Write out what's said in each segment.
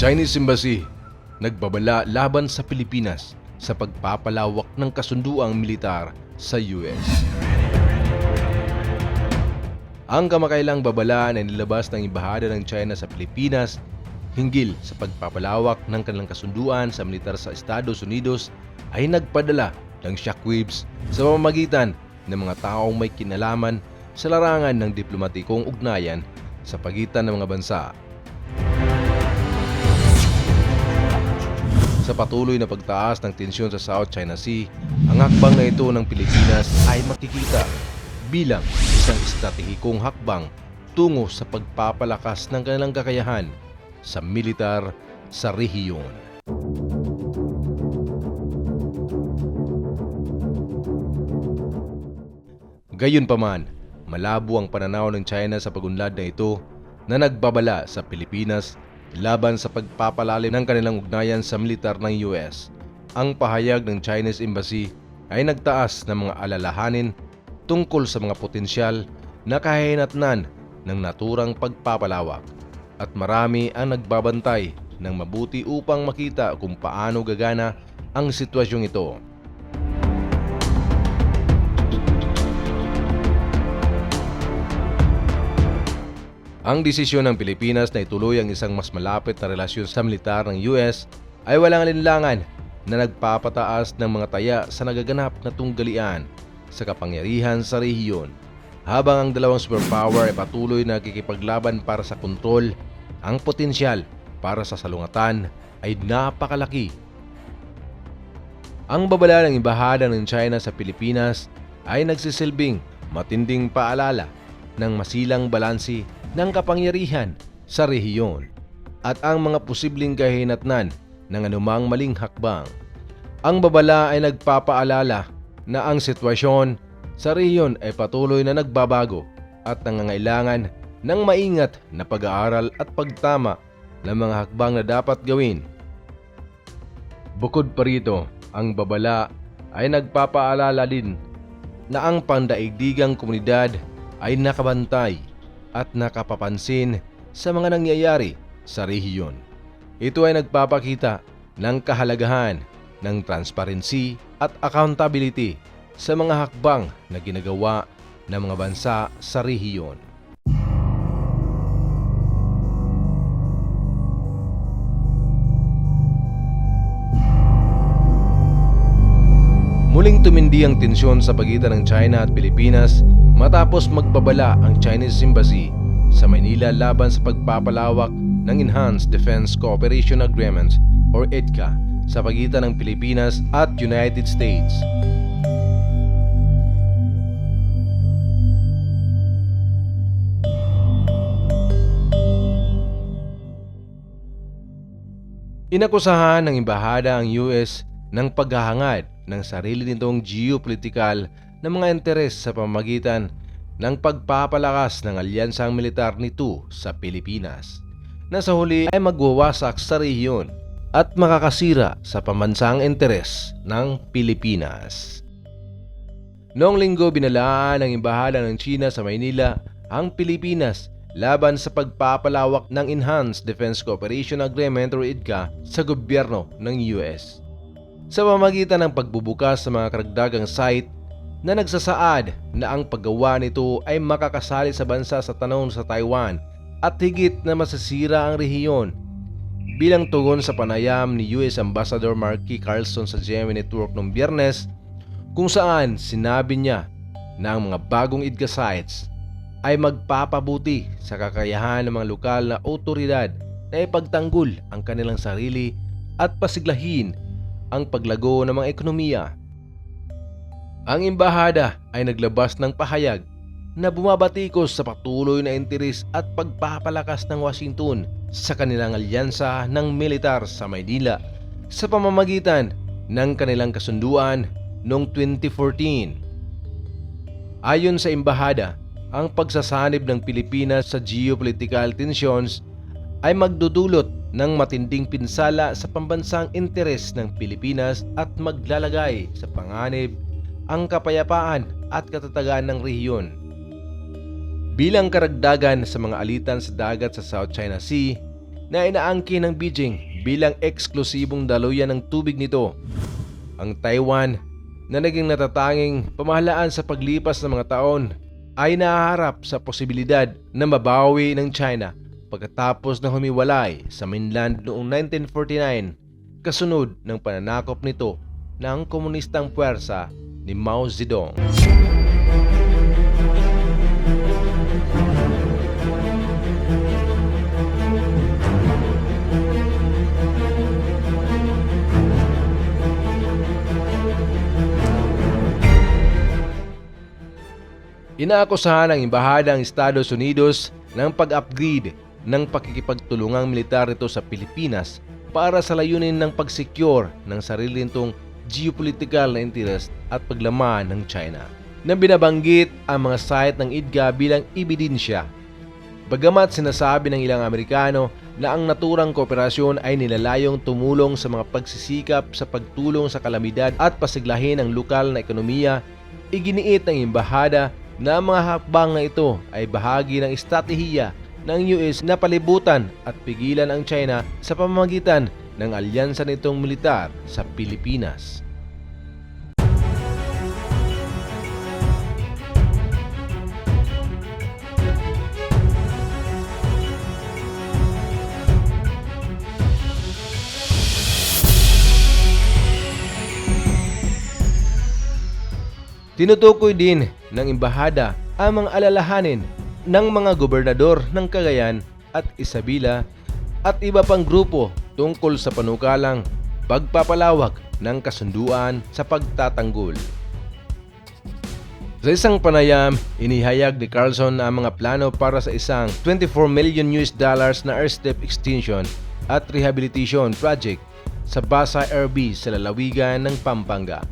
Chinese Embassy nagbabala laban sa Pilipinas sa pagpapalawak ng kasunduang militar sa US. Ang kamakailang babala na nilabas ng Embahada ng China sa Pilipinas hinggil sa pagpapalawak ng kanilang kasunduan sa militar sa Estados Unidos ay nagpadala ng shockwaves sa pamamagitan ng mga taong may kinalaman sa larangan ng diplomatikong ugnayan sa pagitan ng mga bansa. Sa patuloy na pagtaas ng tensyon sa South China Sea, ang hakbang na ito ng Pilipinas ay makikita bilang isang estratehikong hakbang tungo sa pagpapalakas ng kanilang kakayahan sa militar sa rehiyon. Gayunpaman, malabo ang pananaw ng China sa pagunlad na ito na nagbabala sa Pilipinas laban sa pagpapalalim ng kanilang ugnayan sa militar ng US. Ang pahayag ng Chinese Embassy ay nagtaas ng mga alalahanin tungkol sa mga potensyal na kahinatnan ng naturang pagpapalawak at marami ang nagbabantay ng mabuti upang makita kung paano gagana ang sitwasyong ito. Ang desisyon ng Pilipinas na ituloy ang isang mas malapit na relasyon sa militar ng US ay walang alinlangan na nagpapataas ng mga taya sa nagaganap na tunggalian sa kapangyarihan sa rehiyon. Habang ang dalawang superpower ay patuloy na kikipaglaban para sa kontrol, ang potensyal para sa salungatan ay napakalaki. Ang babala ng Embahada ng China sa Pilipinas ay nagsisilbing matinding paalala ng masilang balansi ng kapangyarihan sa rehiyon at ang mga posibleng kahinatnan ng anumang maling hakbang. Ang babala ay nagpapaalala na ang sitwasyon sa rehiyon ay patuloy na nagbabago at nangangailangan ng maingat na pag-aaral at pagtama ng mga hakbang na dapat gawin. Bukod pa rito, ang babala ay nagpapaalala din na ang pandaigdigang komunidad ay nakabantay at nakapapansin sa mga nangyayari sa rehiyon. Ito ay nagpapakita ng kahalagahan ng transparency at accountability sa mga hakbang na ginagawa ng mga bansa sa rehiyon. Muling tumindi ang tensyon sa pagitan ng China at Pilipinas matapos magbabala ang Chinese Embassy sa Maynila laban sa pagpapalawak ng Enhanced Defense Cooperation Agreement or EDCA sa pagitan ng Pilipinas at United States. Inakusahan ng embahada ang US ng paghahangad ng sarili nitong geopolitikal na mga interes sa pamamagitan ng pagpapalakas ng alyansang militar nito sa Pilipinas na sa huli ay magwawasak sa rehiyon at makakasira sa pamansang interes ng Pilipinas. Noong linggo binalaan ng Embahada ng China sa Maynila ang Pilipinas laban sa pagpapalawak ng Enhanced Defense Cooperation Agreement or EDCA sa gobyerno ng US sa pamamagitan ng pagbubukas sa mga karagdagang site na nagsasaad na ang paggawa nito ay makakasali sa bansa sa tanong sa Taiwan at higit na masasira ang rehiyon. Bilang tugon sa panayam ni US Ambassador Marky Carlson sa GMA Network noong biyernes kung saan sinabi niya na ang mga bagong IDCA sites ay magpapabuti sa kakayahan ng mga lokal na otoridad na ipagtanggol ang kanilang sarili at pasiglahin ang paglago ng mga ekonomiya. Ang embahada ay naglabas ng pahayag na bumabatikos sa patuloy na interes at pagpapalakas ng Washington sa kanilang alyansa ng militar sa Maynila sa pamamagitan ng kanilang kasunduan noong 2014. Ayon sa embahada, ang pagsasanib ng Pilipinas sa geopolitical tensions ay magdudulot ng matinding pinsala sa pambansang interes ng Pilipinas at maglalagay sa panganib ang kapayapaan at katatagan ng rehiyon. Bilang karagdagan sa mga alitan sa dagat sa South China Sea, na inaangkin ng Beijing bilang eksklusibong daluyan ng tubig nito. Ang Taiwan na naging natatanging pamahalaan sa paglipas ng mga taon ay nahaharap sa posibilidad na mabawi ng China pagkatapos na humiwalay sa mainland noong 1949 kasunod ng pananakop nito ng komunistang puwersa ni Mao Zedong. Inaakusahan ng Embahada ng Estados Unidos ng pag-upgrade ng pakikipagtulungang militar nito sa Pilipinas para sa layunin ng pag-secure ng sarili nitong geopolitical na interest at paglaman ng China na binabanggit ang mga site ng IDGA bilang ebidensya. Bagamat sinasabi ng ilang Amerikano na ang naturang kooperasyon ay nilalayong tumulong sa mga pagsisikap sa pagtulong sa kalamidad at pasiglahin ang lokal na ekonomiya, iginiit ng embahada na ang mga hakbang na ito ay bahagi ng estratehiya ng US na palibutan at pigilan ang China sa pamamagitan ng alyansa nitong militar sa Pilipinas. Tinutukoy din ng embahada ang mga alalahanin ng mga gobernador ng Cagayan at Isabela at iba pang grupo tungkol sa panukalang pagpapalawak ng kasunduan sa pagtatanggol. Sa isang panayam, inihayag ni Carlson ang mga plano para sa isang 24 million US dollars na airstrip extension at rehabilitation project sa Basa RB sa lalawigan ng Pampanga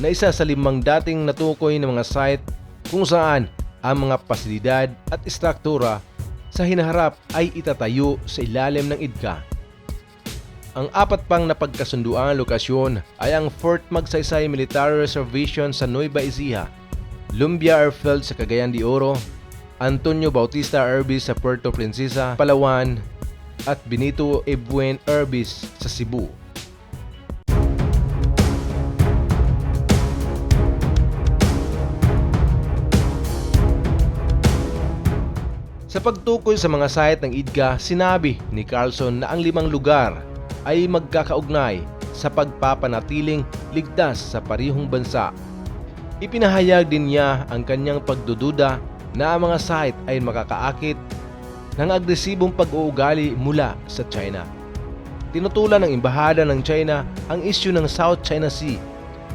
na isa sa limang dating natukoy ng mga site kung saan ang mga pasilidad at istruktura sa hinaharap ay itatayo sa ilalim ng IDCA. Ang apat pang napagkasunduang lokasyon ay ang Fort Magsaysay Military Reservation sa Nueva Ecija, Lumbia Airfield sa Cagayan de Oro, Antonio Bautista Airbase sa Puerto Princesa, Palawan, at Benito Ebuen Airbase sa Cebu. Sa pagtukoy sa mga site ng IDGA, sinabi ni Carlson na ang limang lugar ay magkakaugnay sa pagpapanatiling ligtas sa parihong bansa. Ipinahayag din niya ang kanyang pagdududa na ang mga site ay makakaakit ng agresibong pag-uugali mula sa China. Tinutulan ng Embahada ng China ang isyu ng South China Sea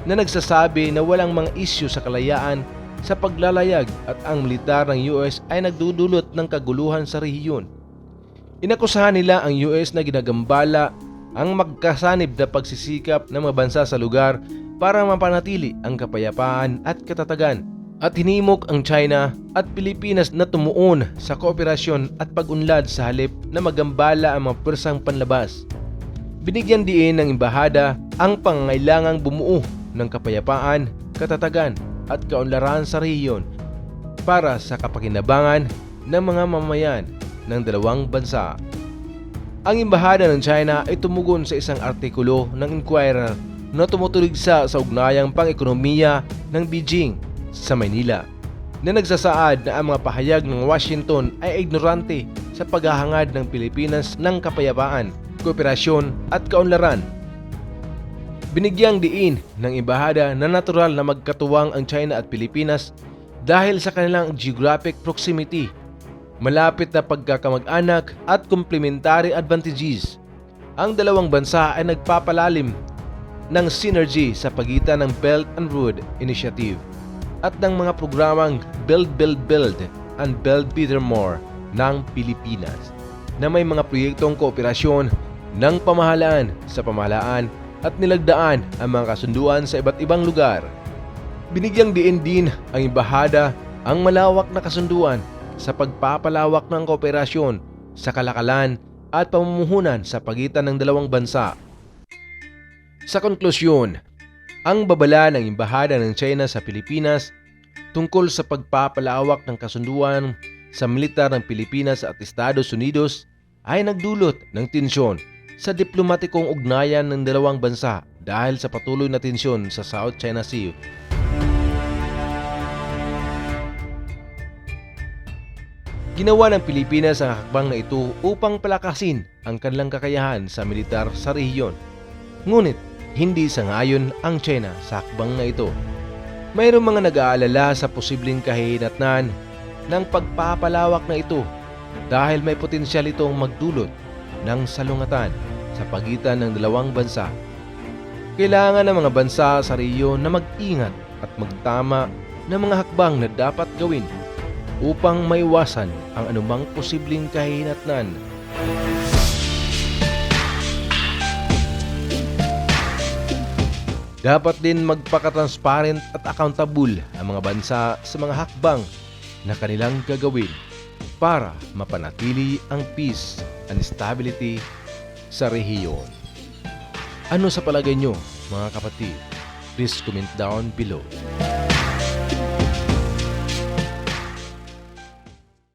na nagsasabi na walang mga isyu sa kalayaan sa paglalayag at ang militar ng US ay nagdudulot ng kaguluhan sa rehiyon. Inakusahan nila ang US na ginagambala ang magkasanib na pagsisikap ng mga bansa sa lugar para mapanatili ang kapayapaan at katatagan at hinimok ang China at Pilipinas na tumuon sa kooperasyon at pag-unlad sa halip na magambala ang mga pursang panlabas. Binigyan diin ng embahada ang pangangailangang bumuo ng kapayapaan, katatagan at kaunlaran sa rehiyon para sa kapakinabangan ng mga mamayan ng dalawang bansa. Ang Embahada ng China ay tumugon sa isang artikulo ng Inquirer na tumutuligsa sa ugnayang pang-ekonomiya ng Beijing sa Maynila na nagsasaad na ang mga pahayag ng Washington ay ignorante sa paghahangad ng Pilipinas ng kapayapaan, kooperasyon at kaunlaran. Binigyang diin ng ibahada na natural na magkatuwang ang China at Pilipinas dahil sa kanilang geographic proximity, malapit na pagkakamag-anak at complementary advantages. Ang dalawang bansa ay nagpapalalim ng synergy sa pagitan ng Belt and Road Initiative at ng mga programang Build, Build, Build and Build Better More ng Pilipinas na may mga proyektong kooperasyon ng pamahalaan sa pamahalaan at nilagdaan ang mga kasunduan sa iba't ibang lugar. Binigyang diin din ang imbahada ang malawak na kasunduan sa pagpapalawak ng kooperasyon sa kalakalan at pamumuhunan sa pagitan ng dalawang bansa. Sa konklusyon, ang babala ng imbahada ng China sa Pilipinas tungkol sa pagpapalawak ng kasunduan sa militar ng Pilipinas at Estados Unidos ay nagdulot ng tensyon sa diplomatikong ugnayan ng dalawang bansa dahil sa patuloy na tensyon sa South China Sea. Ginawa ng Pilipinas ang hakbang na ito upang palakasin ang kanilang kakayahan sa militar sa rehiyon. Ngunit hindi sangayon ang China sa hakbang na ito. Mayroong mga nag-aalala sa posibleng kahinatnan ng pagpapalawak na ito dahil may potensyal itong magdulot ng salungatan sa pagitan ng dalawang bansa. Kailangan ng mga bansa sa rehiyon na mag-ingat at magtama ng mga hakbang na dapat gawin upang maiwasan ang anumang posibleng kahinatnan. Dapat din magpaka-transparent at accountable ang mga bansa sa mga hakbang na kanilang gagawin para mapanatili ang peace and stability sa rehiyon. Ano sa palagay nyo, mga kapatid? Please comment down below.